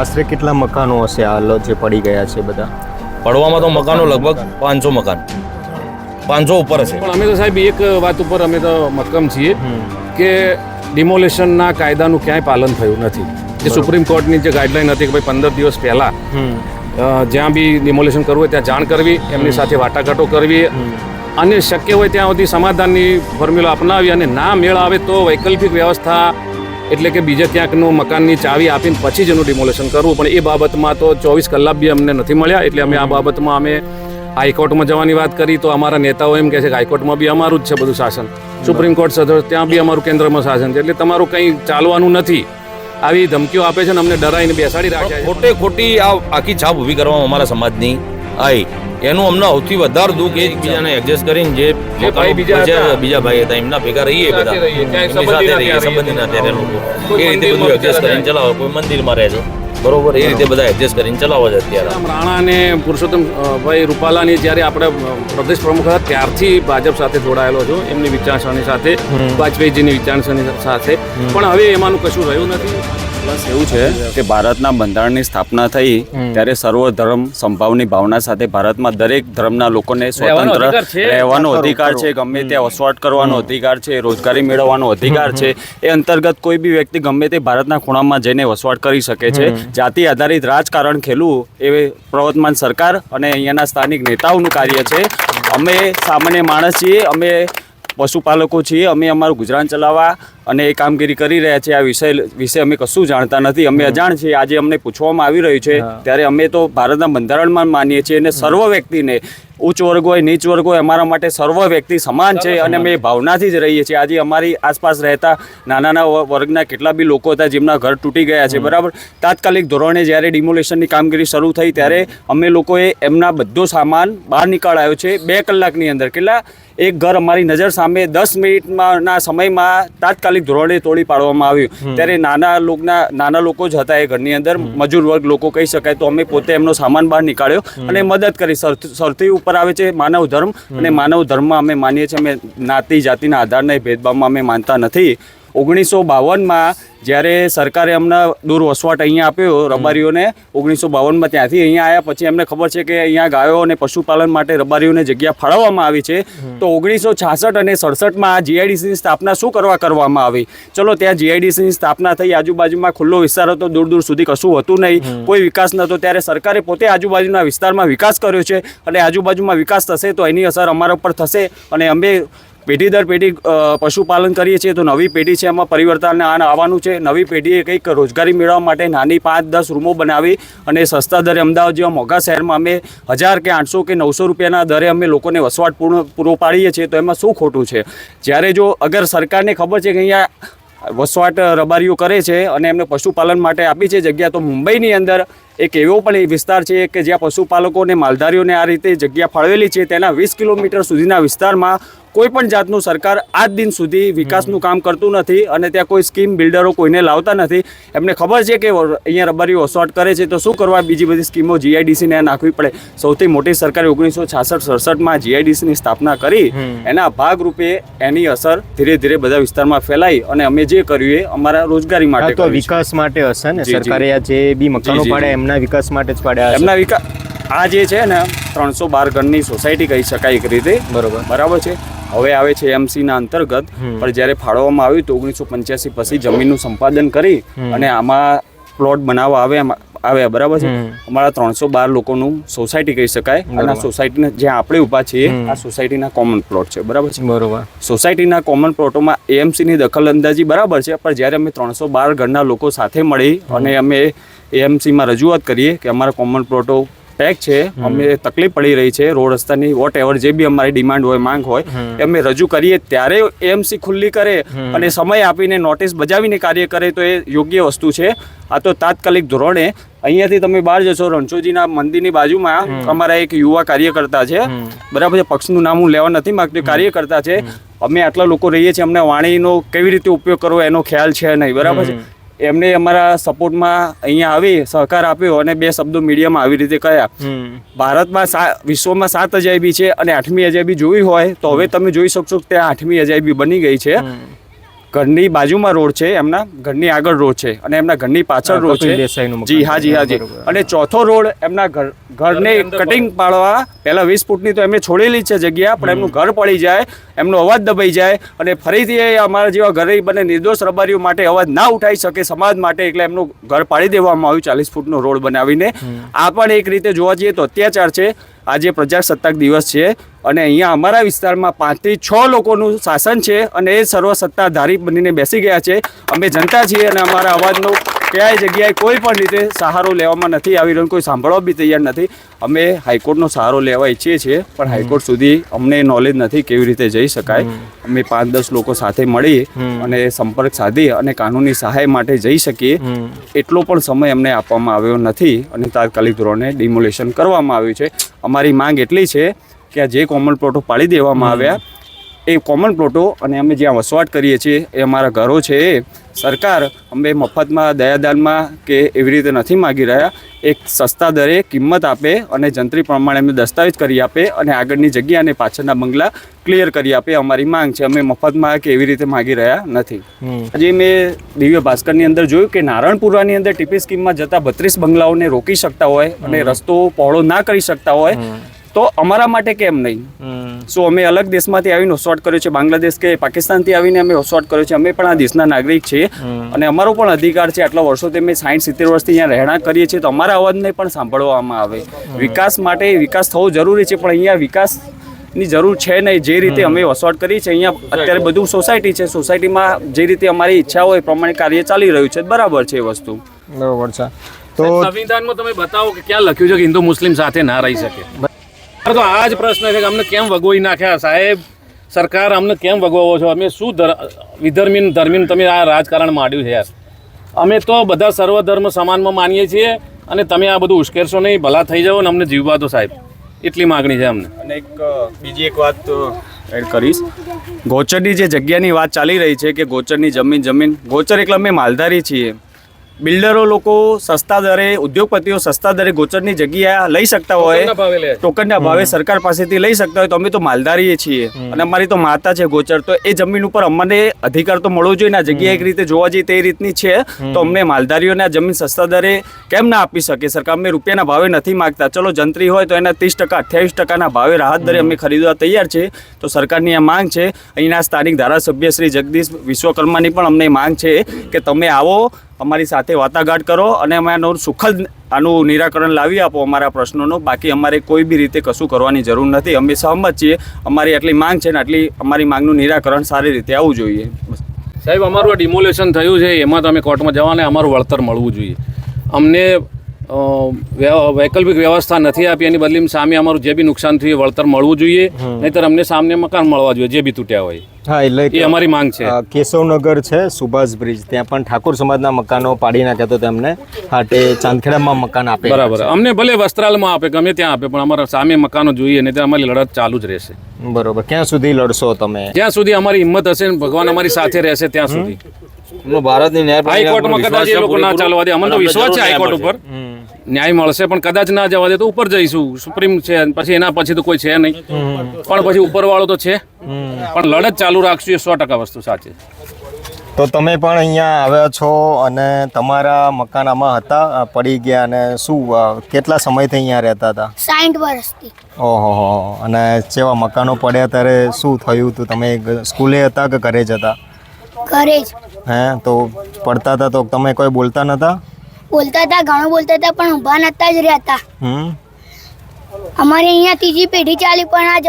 આશરે કેટલા મકાનો હશે? હાલ જે પડી ગયા છે બધા. પડવામાં તો મકાનો લગભગ પાંચસો મકાન. પાંચસો ઉપર હશે. પણ અમે તો સાહેબ એક વાત ઉપર અમે તો મક્કમ છીએ કે ડિમોલેશનના કાયદાનું ક્યાંય પાલન થયું નથી. જે સુપ્રીમ કોર્ટની જે ગાઈડલાઈન હતી કે ભાઈ પંદર દિવસ પહેલાં જ્યાં બી ડિમોલેશન કરવું હોય ત્યાં જાણ કરવી એમની સાથે વાટાઘાટો કરવી. અને શક્ય હોય ત્યાં સુધી સમાધાનની ફોર્મ્યુલા અપનાવી અને ના મેળ આવે તો વૈકલ્પિક વ્યવસ્થા એટલે કે બીજે ક્યાંકનું મકાનની ચાવી આપીને પછી જ એનું ડિમોલેશન કરવું. પણ એ બાબતમાં તો ચોવીસ કલાક બી અમને નથી મળ્યા. એટલે અમે આ બાબતમાં અમે હાઈકોર્ટમાં જવાની વાત કરી તો અમારા નેતાઓ એમ કહે છે કે હાઈકોર્ટમાં બી અમારું જ છે બધું શાસન. સુપ્રીમ કોર્ટ સદર ત્યાં બી અમારું કેન્દ્રમાં શાસન છે. એટલે તમારું કંઈ ચાલવાનું નથી. આવી ધમકીઓ આપે છે ને અમને ડરાઈને બેસાડી રાખ્યા છે. ખોટે ખોટી આ આખી છાપ ઊભી કરવામાં અમારા સમાજની આવી એનું અમને સૌથી વધારે દુઃખ એ બીજાને એડજસ્ટ કરીને જે ભાઈ બીજા છે બીજા ભાઈ હતા એમના ભેગા રહીએ બધા. સાથે રહીએ સંબંધીના સંબંધીના ત્યારે લોકો. એ રીતે બધું એડજસ્ટ કરીને ચલાવો કોઈ મંદિરમાં રહે છે. બરોબર એ રીતે બધા એડજસ્ટ કરીને ચલાવો છે અત્યારે. રાણા અને પુરુષોત્તમ ભાઈ રૂપાલાની જ્યારે આપણે પ્રદેશ પ્રમુખ હતા ત્યારથી ભાજપ સાથે જોડાયેલો છું. એમની વિચારસરણી સાથે વાજપેયીજીની વિચારસરણી સાથે. પણ હવે એમાંનું કશું રહ્યું નથી. પ્લસ એવું છે કે ભારતના બંધારણની સ્થાપના થઈ ત્યારે સર્વ ધર્મ સંભાવની ભાવના સાથે ભારતમાં દરેક ધર્મના લોકોને સ્વતંત્ર રહેવાનો અધિકાર છે ગમે ત્યાં વસવાટ કરવાનો અધિકાર છે રોજગારી મેળવવાનો અધિકાર છે. એ અંતર્ગત કોઈ બી વ્યક્તિ ગમે તે ભારતના ખૂણામાં જઈને વસવાટ કરી શકે છે. જાતિ આધારિત રાજકારણ ખેલવું એ પ્રવર્તમાન સરકાર અને અહીંયાના સ્થાનિક નેતાઓનું કાર્ય છે. અમે સામાન્ય માણસ છીએ, અમે પશુપાલકો છીએ અમે અમારું ગુજરાન ચલાવવા અને એ કામગીરી કરી રહ્યા છીએ. આ વિષય વિશે અમે કશું જાણતા નથી. અમે અજાણ છીએ. આજે અમને પૂછવામાં આવી રહ્યું છે ત્યારે અમે તો ભારતના બંધારણમાં માનીએ છીએ અને સર્વ વ્યક્તિને ઉચ્ચ વર્ગ હોય નીચ વર્ગ હોય અમારા માટે સર્વ વ્યક્તિ સમાન છે અને અમે એ ભાવનાથી જ રહીએ છીએ. આજે અમારી આસપાસ રહેતા નાના નાના વર્ગના કેટલા બી લોકો હતા જેમના ઘર તૂટી ગયા છે બરાબર? તાત્કાલિક ધોરણે જ્યારે ડિમોલેશનની કામગીરી શરૂ થઈ ત્યારે અમે લોકોએ એમના બધો સામાન બહાર નીકળાયો છે. બે કલાકની અંદર. કેટલા? એક ઘર અમારી નજર સામે દસ મિનિટના સમયમાં તાત્કાલિક ધોરણે તોડી પાડવામાં આવ્યું. ત્યારે નાના લોકના નાના લોકો જ હતા એ ઘરની અંદર. મજૂર વર્ગ લોકો કહી શકાય તો અમે પોતે એમનો સામાન બહાર નીકાળ્યો અને મદદ કરી. સૌથી ઉપર આવે છે માનવ ધર્મ અને માનવ ધર્મમાં અમે માનીએ છીએ અમે નાતી જાતિના આધારના ભેદભાવમાં અમે માનતા નથી. ઓગણીસો બાવનમાં જ્યારે સરકારે અમને દૂર વસવાટ અહીંયા આપ્યો રબારીઓને ઓગણીસો બાવનમાં ત્યાંથી અહીંયા આવ્યા પછી એમને ખબર છે કે અહીંયા ગાયો અને પશુપાલન માટે રબારીઓને જગ્યા ફાળવવામાં આવી છે. તો ઓગણીસો છાસઠ અને સડસઠમાં આ જીઆઈડીસીની સ્થાપના શું કરવા કરવામાં આવી? ચલો ત્યાં જીઆઈડીસીની સ્થાપના થઈ આજુબાજુમાં ખુલ્લો વિસ્તાર હતો દૂર દૂર સુધી કશું હતું નહીં. કોઈ વિકાસ નહોતો. ત્યારે સરકારે પોતે આજુબાજુના વિસ્તારમાં વિકાસ કર્યો છે અને આજુબાજુમાં વિકાસ થશે તો એની અસર અમારા ઉપર થશે અને અમે પેઢી દર પેઢી પશુપાલન કરીએ છીએ તો નવી પેઢી છે એમાં પરિવર્તન આવવાનું છે. નવી પેઢીએ કંઈક રોજગારી મેળવવા માટે નાની પાંચ દસ રૂમો બનાવી અને સસ્તા દરે અમદાવાદ જેવા મોંઘા શહેરમાં અમે હજાર કે આઠસો કે નવસો રૂપિયાના દરે અમે લોકોને વસવાટ પૂર્ણ પૂરો પાડીએ છીએ તો એમાં શું ખોટું છે? જ્યારે જો અગર સરકારને ખબર છે કે અહીંયા વસવાટ રબારીઓ કરે છે અને એમને પશુપાલન માટે આપી છે જગ્યા, તો મુંબઈની અંદર એક એવો પણ વિસ્તાર છે કે જ્યાં પશુપાલકો અને માલધારીઓને આ રીતે જગ્યા ફાળવેલી છે. તેના વીસ કિલોમીટર સુધીના વિસ્તારમાં કોઈ પણ જાતનું સરકાર આજ દિન સુધી વિકાસનું કામ કરતું નથી અને ત્યાં કોઈ સ્કીમ બિલ્ડરો કોઈને લાવતા નથી. એમને ખબર છે કે અહીંયા રબારીઓ વસવાટ કરે છે તો શું કરવા બીજી બધી સ્કીમો જીઆઈડીસીને નાખવી પડે? સૌથી મોટી સરકારે ઓગણીસો છાસઠ સડસઠમાં જીઆઈડીસીની સ્થાપના કરી. એના ભાગરૂપે એની અસર ધીરે ધીરે બધા વિસ્તારમાં ફેલાઈ અને અમે જે કર્યું એ અમારા રોજગારી માટે તો વિકાસ માટે હશે ને. સરકારે જે બી મકાનો. પાડ્યા એમના વિકાસ માટે જ પાડ્યા એમના વિકાસ આ જે છે ને ત્રણસો બાર ઘરની સોસાયટી કહી શકાય એક રીતે. બરોબર. બરાબર છે? હવે આવે છે એમસીના અંતર્ગત પણ જ્યારે ફાળવવામાં આવ્યું તો ઓગણીસો પંચ્યાસી પછી જમીનનું સંપાદન કરી અને આમાં પ્લોટ બનાવવા આવ્યા આવ્યા બરાબર છે? અમારા ત્રણસો બાર લોકોનું સોસાયટી કહી શકાય. અને આ સોસાયટીના જ્યાં આપણે ઊભા છીએ આ સોસાયટીના કોમન પ્લોટ છે બરાબર છે? બરોબર. સોસાયટીના કોમન પ્લોટોમાં એએમસીની દખલ અંદાજી બરાબર છે પણ જ્યારે અમે ત્રણસો બાર ઘરના લોકો સાથે મળી અને અમે એએમસીમાં રજૂઆત કરીએ કે અમારા કોમન પ્લોટો પેક છે. અમે તકલીફ પડી રહી છે રોડ રસ્તાની વોટ એવર જે બી અમારી ડિમાન્ડ હોય માંગ હોય એ અમે રજૂ કરીએ. ત્યારે એમસી ખુલ્લી કરે અને સમય આપીને નોટિસ બજાવીને કાર્ય કરે તો એ યોગ્ય વસ્તુ છે. આ તો તાત્કાલિક ધોરણે અહીંયાથી તમે બહાર જશો રણછોડજીના મંદિરની બાજુમાં અમારા એક યુવા કાર્યકર્તા છે. બરાબર છે પક્ષનું નામ હું લેવા નથી માગતો કાર્યકર્તા છે. અમે આટલા લોકો રહીએ છીએ અમને વાણીનો કેવી રીતે ઉપયોગ કરવો એનો ખ્યાલ છે નહીં બરાબર છે. એમને અમારા સપોર્ટમાં અહીંયા આવી સહકાર આપ્યો અને બે શબ્દો મીડિયામાં આવી રીતે કહ્યા ભારતમાં વિશ્વમાં સાત અજાયબી છે અને આઠમી અજાયબી જોવી હોય તો હવે તમે જોઈ શકશો કે ત્યાં આઠમી અજાયબી બની ગઈ છે. ઘરની બાજુમાં રોડ છે એમના ઘરની આગળ રોડ છે અને એમના ઘરની પાછળ રોડ છે. જી હા જી હા જી. અને ચોથો રોડ એમના ઘર ઘરને કટિંગ પાડવા પહેલા વીસ ફૂટની તો એમને છોડેલી જ છે જગ્યા પણ એમનું ઘર પડી જાય એમનો અવાજ દબાઈ જાય અને ફરીથી એ અમારા જેવા ગરીબ અને નિર્દોષ રબારીઓ માટે અવાજ ના ઉઠાઈ શકે સમાજ માટે એટલે એમનું ઘર પાડી દેવામાં આવ્યું ચાલીસ ફૂટનો રોડ બનાવીને. આ પણ એક રીતે જોવા જઈએ તો અત્યાચાર છે. આજે પ્રજાસત્તાક દિવસ છે અને અહીંયા અમારા વિસ્તારમાં પાંચથી છ લોકોનું શાસન છે અને એ સર્વસત્તાધારી બનીને બેસી ગયા છે. અમે જનતા છીએ અને અમારા અવાજનો ક્યાંય જગ્યાએ કોઈ પણ રીતે સહારો લેવામાં નથી આવી રહ્યો કોઈ સાંભળવા બી તૈયાર નથી. અમે હાઈકોર્ટનો સહારો લેવા ઈચ્છીએ છીએ પણ હાઈકોર્ટ સુધી અમને નોલેજ નથી કેવી રીતે જઈ શકાય. અમે પાંચ દસ લોકો સાથે મળી અને સંપર્ક સાધી અને કાનૂની સહાય માટે જઈ શકીએ. એટલો પણ સમય અમને આપવામાં આવ્યો નથી અને તાત્કાલિક ધોરણે ડિમોલેશન કરવામાં આવ્યું છે. અમારી માંગ એટલી છે કે આ જે કોમન પ્લોટો પાડી દેવામાં આવ્યા એ કોમન પ્લોટો અને અમે જ્યાં વસવાટ કરીએ છીએ એ અમારા ઘરો છે એ. સરકાર અમે મફતમાં દયાદાનમાં કે એવી રીતે નથી માગી રહ્યા. એક સસ્તા દરે કિંમત આપે અને જંત્રી પ્રમાણે અમે દસ્તાવેજ કરી આપે અને આગળની જગ્યા અને પાછળના બંગલા ક્લિયર કરી આપે અમારી માંગ છે. અમે મફતમાં કે એવી રીતે માગી રહ્યા નથી. આજે મેં દિવ્ય ભાસ્કરની અંદર જોયું કે નારણપુરાની અંદર ટીપી સ્કીમમાં જતા બત્રીસ બંગલાઓને રોકી શકતા હોય અને રસ્તો પહોળો ના કરી શકતા હોય. તો અમારા માટે કેમ નહીં? સો અમે અલગ દેશમાંથી આવીને વસવાટ કર્યો છે. બાંગ્લાદેશ કે પાકિસ્તાનથી આવીને અમે વસવાટ કર્યો છે. અમે પણ આ દેશના નાગરિક છીએ. અને અમારો પણ અધિકાર છે. આટલા વર્ષોથી અમે સાઠ સિત્તેર વર્ષથી અહીંયા રહેણાંક કરીએ છીએ. તો અમારા અવાજને પણ સાંભળવામાં આવે. વિકાસ માટે વિકાસ થવો જરૂરી છે. પણ અહીંયા વિકાસની જરૂર છે નહીં. જે રીતે અમે વસવાટ કરીએ છીએ અહીંયા અત્યારે બધું સોસાયટી છે. સોસાયટીમાં જે રીતે અમારી ઈચ્છા હોય પ્રમાણે કાર્ય ચાલી રહ્યું છે. બરાબર છે એ વસ્તુ. બરાબર છે. તો સંવિધાનમાં તમે બતાવો કે ક્યાં લખ્યું છે કે હિન્દુ મુસ્લિમ સાથે ના રહી શકે? તો આ જ પ્રશ્ન છે કે અમને કેમ વગોઈ નાખ્યા? સાહેબ, સરકાર અમને કેમ વગોવો છો? અમે શું ધર- વિધર્મીન, ધર્મીન તમે આ રાજકારણ માંડ્યું છે યાર. અમે તો બધા સર્વધર્મ સમાનમાં માનીએ છીએ અને તમે આ બધું ઉશ્કેરશો નહીં, ભલા થઈ જાઓ ને અમને જીવવા દો સાહેબ. એટલી માગણી છે અમને. અને એક, બીજી એક વાત એડ કરીશ. ગોચરની જે જગ્યાની વાત ચાલી રહી છે કે ગોચરની જમીન જમીન ગોચર એટલે અમે માલધારી છીએ. બિલ્ડરો લોકો સસ્તા દરે ઉદ્યોગપતિઓ સસ્તા દરે ગોચરની જગ્યા લઈ શકતા હોય. ટોકનના ભાવે સરકાર પાસેથી લઈ શકતા હોય તો અમે તો માલધારીએ છીએ. અને અમારી તો માતા છે ગોચર તો એ જમીન ઉપર અમને અધિકાર તો મળવો જોઈએ ને આ જગ્યા એક રીતે જોવા જઈએ તે રીતની છે. તો અમને માલધારીઓને આ જમીન સસ્તા દરે કેમ ના આપી શકે? સરકાર અમે રૂપિયાના ભાવે નથી માગતા. ચલો જંત્રી હોય તો એના ત્રીસ ટકા અઠ્યાવીસ ટકાના ભાવે રાહત દરે અમે ખરીદવા તૈયાર છે. તો સરકારની આ માંગ છે. અહીંના સ્થાનિક ધારાસભ્ય શ્રી જગદીશ વિશ્વકર્માની પણ અમને માંગ છે કે તમે આવો અમારી સાથે વાટાઘાટ કરો અને અમે આનું સુખદ આનું નિરાકરણ લાવી આપો અમારા પ્રશ્નોનો. બાકી અમારે કોઈ બી રીતે કશું કરવાની જરૂર નથી. અમે સહમત છીએ. અમારી આટલી માંગ છે ને આટલી અમારી માંગનું નિરાકરણ સારી રીતે આવવું જોઈએ. સાહેબ, અમારું આ ડિમોલેશન થયું છે. એમાં તમે કોર્ટમાં જવાને. અમારું વળતર મળવું જોઈએ. અમને વૈકલ્પિક વ્યવસ્થા નથી આપી એની બદલી સામે અમારું જે બી નુકસાન થયું વળતર મળવું જોઈએ. નહીતર અમને સામને મકાન મળવા જોઈએ જે બી તૂટ્યા હોય. હા એટલે એ અમારી માંગ છે. કેશવનગર છે સુભાષ બ્રિજ. ત્યાં પણ ઠાકોર સમાજના મકાનો પાડી નાખ્યા તો તેમને હાટે ચાંદખેડામાં મકાન આપે. બરાબર. અમને ભલે વસ્ત્રાલમાં આપે ગમે ત્યાં આપે પણ અમારા સામે મકાનો જોઈએ નહીં ત્યાં અમારી લડત ચાલુ જ રહેશે. બરોબર. ક્યાં સુધી લડશો તમે? જ્યાં સુધી અમારી હિંમત હશે ને ભગવાન અમારી સાથે રહેશે ત્યાં સુધી. ભારતની હાઈકોર્ટમાં કદાચ એ લોકો ના ચાલવા દે. અમને તો વિશ્વાસ છે હાઈકોર્ટ ઉપર. ન્યાય મળશે પણ કદાચ ના જવા દે તો ઉપર જઈશું. સુપ્રીમ છે પછી એના પછી તો કોઈ છે નહીં. પણ પછી ઉપરવાળો તો છે. પણ લડત ચાલુ રાખશું એ સો ટકા વસ્તુ સાચી તો તમે પણ અહીંયા આવ્યા છો અને તમારા મકાન આમાં હતા પડી ગયા અને શું કેટલા સમયથી અહીંયા રહેતા હતા? સાઠ વર્ષથી. ઓહો હો અને જેવા મકાનો પડ્યા ત્યારે શું થયું હતું? તમે સ્કૂલે હતા કે ઘરે જ હતા? ઘરે જ. હે તો પડતા હતા તો તમે કોઈ બોલતા નતા બોલતા હતા ઘણું બોલતા હતા પણ ઊભા નતા જ રહેતા અમારે અહીંયા ત્રીજી પેઢી ચાલી પણ આ